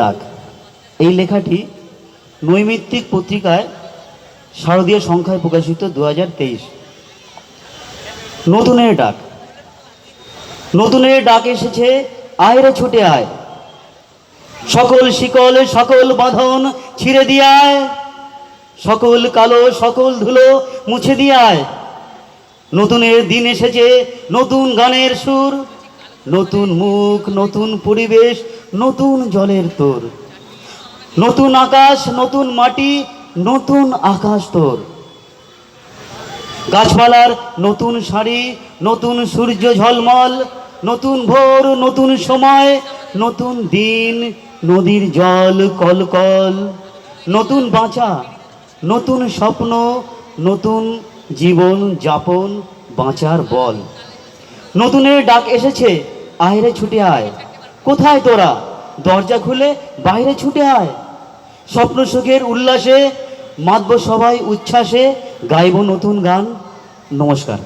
ডাক। এই লেখাটি নৈমিত্তিক পত্রিকায় শারদীয় সংখ্যায় প্রকাশিত দু হাজার তেইশ। নতুনের ডাক। নতুনের ডাক এসেছে আয়রে ছুটে আয়। সকল শিকল, সকল বাঁধন ছিঁড়ে দিয়ায় সকল কালো, সকল ধুলো মুছে দিয়ায় নতুনের দিন এসেছে, নতুন গানের সুর। নতুন মুখ, নতুন পরিবেশ, নতুন জলের তোর। নতুন আকাশ, নতুন মাটি, নতুন আকাশ তোর। গাছপালার নতুন শাড়ি নতুন সূর্য ঝলমল, নতুন ভোর, নতুন সময়, নতুন দিন, নদীর জল কলকল। নতুন বাঁচা, নতুন স্বপ্ন, নতুন জীবন যাপন, বাঁচার বল। নতুনের ডাক এসেছে আয়রে ছুটে আয়। কোথায় তোরা? দরজা খুলে বাইরে ছুটে আয়। স্বপ্ন সুখের উল্লাসে, মাতব সবাই উচ্ছ্বাসে গাইব নতুন গান। নমস্কার।